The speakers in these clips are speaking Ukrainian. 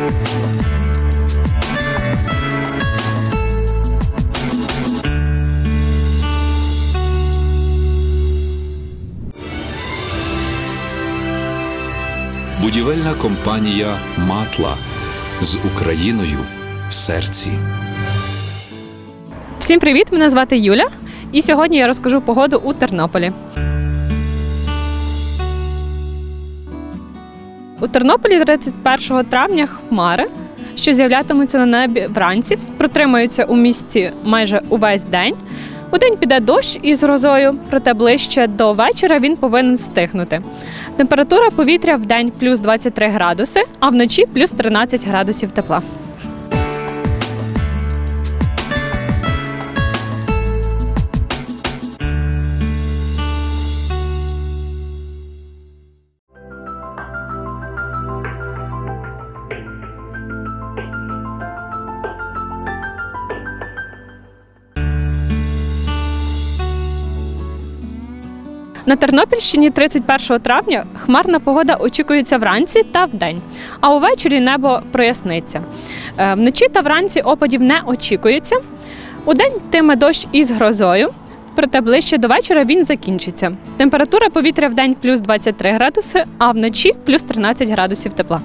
Будівельна компанія Матла з Україною в серці. Всім привіт! Мене звати Юля, і сьогодні я розкажу погоду у Тернополі. У Тернополі 31 травня хмари, що з'являтимуться на небі вранці, протримаються у місті майже увесь день. У день піде дощ із грозою, проте ближче до вечора він повинен стихнути. Температура повітря в день плюс 23 градуси, а вночі плюс 13 градусів тепла. На Тернопільщині 31 травня хмарна погода очікується вранці та вдень, а увечері небо проясниться. Е, Вночі та вранці опадів не очікується. Удень тиме дощ із грозою, проте ближче до вечора він закінчиться. Температура повітря в день плюс 23 градуси, а вночі плюс 13 градусів тепла.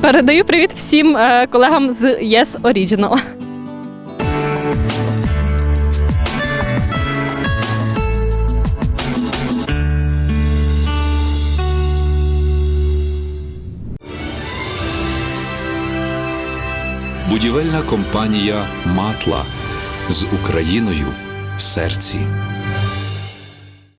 Передаю привіт всім е, колегам з Yes Original. Будівельна компанія Матла з Україною в серці.